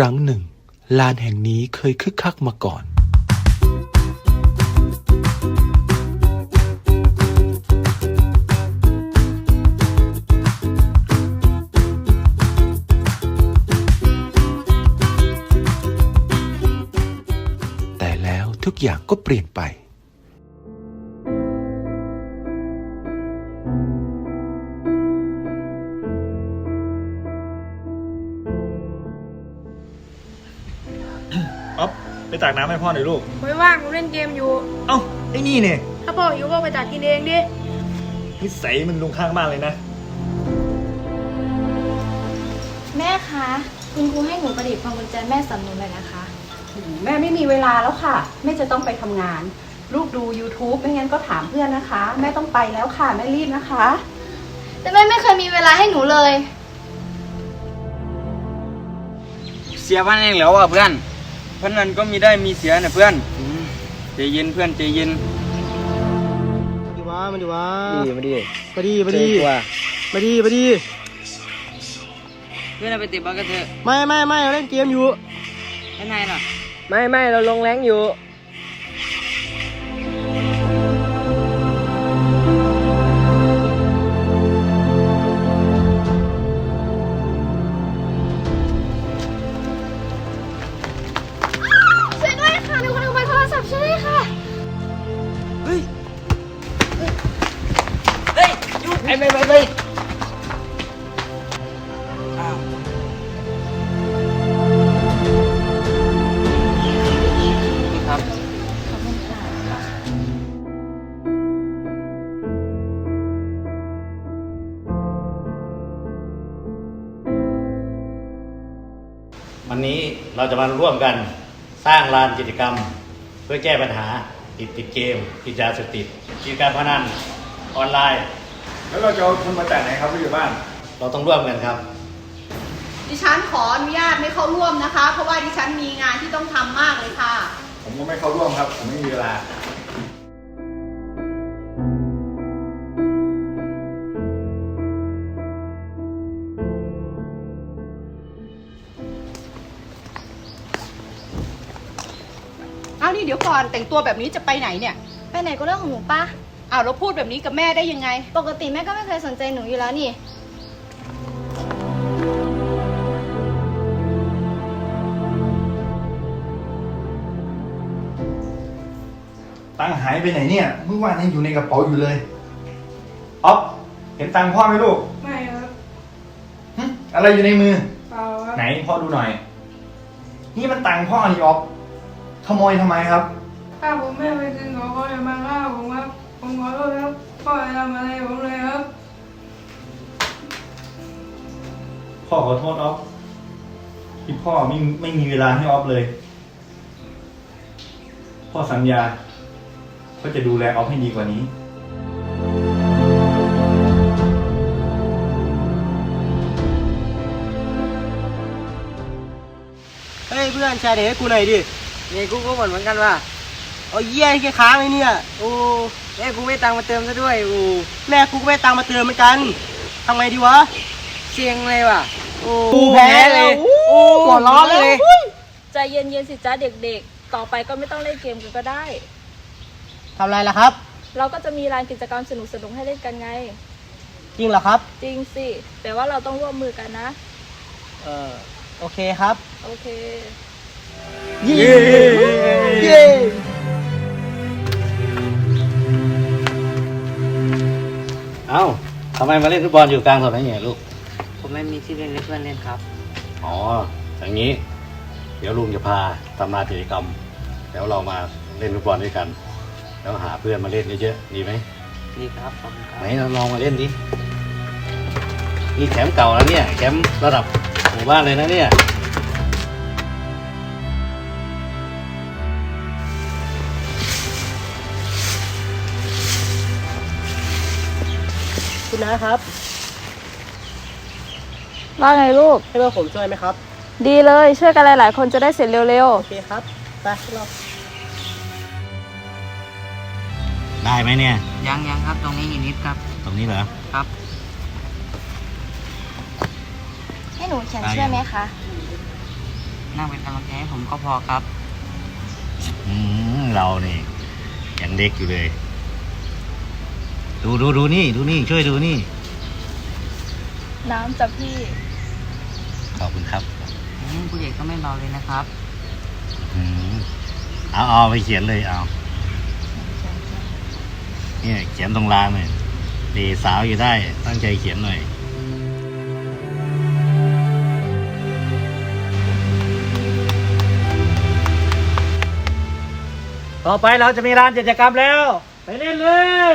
รั้งหนึ่ง ลานแห่งนี้เคยคึกคักมาก่อน แต่แล้วทุกอย่างก็เปลี่ยนไป ไปตักน้ำให้พ่อหน่อยลูก ไม่ว่างผมเล่นเกมอยู่ เอ้าไอ้นี่เนี่ยถ้าพ่อหิวก็ไปตักกินเองดิ นิสัยมันลงข้างมากเลยนะ แม่คะ คุณครูให้หนูประดิษฐ์พวงกุญแจแม่สำนุนเลยนะคะ แม่ไม่มีเวลาแล้วค่ะ แม่จะต้องไปทำงาน ลูกดู YouTube ไม่งั้นก็ถามเพื่อนนะคะ แม่ต้องไปแล้วค่ะ แม่รีบนะคะ แต่แม่ไม่เคยมีเวลาให้หนูเลย เสียบ้านเองแล้วอะเพื่อนเพราะนั้นก็มีได้มีเสียนะเพื่อนอืมใจเย็นเพื่อนใจเย็นดีวะมาดีวะดีมาดีมาดีมาดีกว่ามาดีมาดีเพื่อนเอาไปติดบอลกันเถอะไม่ไม่ไม่เราเล่นเกมอยู่ข้างในน่ะไม่ไม่เราลงแรงอยู่ นี่ครับวันนี้เราจะมาร่วมกันสร้างลานกิจกรรม เพื่อแก้ปัญหาติดติดเกมติดยาเสพติดติดการพนันออนไลน์ แล้วเราจะเอาทุนมาจากไหนครับไปอยู่บ้าน เราต้องร่วมกันครับ ดิฉันขออนุญาตไม่เข้าร่วมนะคะ เพราะว่าดิฉันมีงานที่ต้องทำมากเลยค่ะ ผมก็ไม่เข้าร่วมครับ ผมไม่มีเวลา เอานี่เดี๋ยวก่อนแต่งตัวแบบนี้จะไปไหนเนี่ย ไปไหนก็เรื่องของหนูป้า อ้าวแล้วพูดแบบนี้กับแม่ได้ยังไง ปกติแม่ก็ไม่เคยสนใจหนูอยู่แล้วนี่ ตังค์หายไปไหนเนี่ย เมื่อวานยังอยู่ในกระเป๋าอยู่เลยอ๊อฟเห็นตังค์พ่อไหมลูกไม่ครับหึอะไรอยู่ในมือ เปล่าครับไหนพ่อดูหน่อย นี่มันตังค์พ่อนี่อ๊อฟขโมยทำไมครับ ถ้าผมไม่ไปคืนของเขาอย่ามาฆ่าผมครับ ผมขอโทษครับพ่ออย่าทำอะไรผมเลยครับพ่อขอโทษอ๊อฟที่พ่อไม่ไม่มีเวลาให้อ๊อฟเลย พ่อสัญญาว่าจะดูแลอ๊อฟให้ดีกว่านี้ เฮ้ยเพื่อนแชร์เด็กให้กูหน่อยดิเนี่ยกูก็บ่นเหมือนกันว่าเอาเยี่ยแค่ค้างไอ้เนี่ย โอ้ แม่กูไม่ตังค์มาเติมซะด้วยโอ้แม่กูก็ไม่ตังค์มาเติมเหมือนกันทำไงดีวะ เชียงเลยว่ะโอ้กูแพ้เลยโอ้หัวร้อนเลยใจเย็นๆสิจ้าเด็กๆ ต่อไปก็ไม่ต้องเล่นเกมกันก็ได้ ทำอะไรล่ะครับ เราก็จะมีลานกิจกรรมสนุกๆให้เล่นกันไง จริงเหรอครับ จริงสิ แต่ว่าเราต้องร่วมมือกันนะ เออโอเคครับ โอเค เย้เย้ ไมมาเล่นฟุตบอลอยู่กลางถนนอย่างนี้ลูก ผมไม่มีที่เล่นให้เพื่อนเล่นครับ อ๋อ อย่างนี้ เดี๋ยวลุงจะพาทำลานกิจกรรม แล้วเรามาเล่นฟุตบอลด้วยกัน แล้วหาเพื่อนมาเล่นเยอะๆ ดีไหมดีครับขอบคุณครับไหนเราลองมาเล่นดิ นี่แคมป์เก่าแล้วเนี่ยแคมป์ระดับหมู่บ้านเลยนะเนี่ย นะครับ ว่าไงลูก ให้เพื่อนผมช่วยไหมครับ ดีเลยช่วยกันหลายๆ คนจะได้เสร็จเร็วโอเคครับไปเราได้ไหมเนี่ย ยังยังครับตรงนี้อีกนิดครับ ตรงนี้เหรอ ครับ ให้หนูเขียนช่วยไหมคะ นั่งเป็นกำลังใจให้ผมก็พอครับ อืมเรานี่ยังเด็กอยู่เลย ดูดูดูนี่ดูนี่ช่วยดูนี่ น้ำจากพี่ ขอบคุณครับผู้ใหญ่ก็ไม่เบาเลยนะครับ อืมเอาเอาไปเขียนเลยเอาเนี่ยเขียนตรงรางเลยดีสาวอยู่ได้ตั้งใจเขียนหน่อยต่อไปเราจะมีร้านกิจกรรมแล้ว ไปเล่นเลย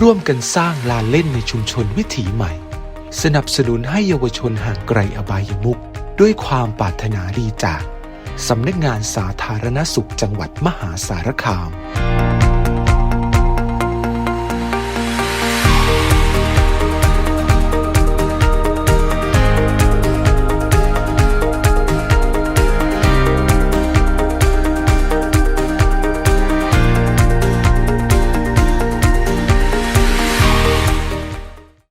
ร่วมกันสร้างลานเล่นในชุมชนวิถีใหม่ สนับสนุนให้เยาวชนห่างไกลอบายมุกด้วยความปรารถนาดีจาก สำนักงานสาธารณสุขจังหวัดมหาสารคาม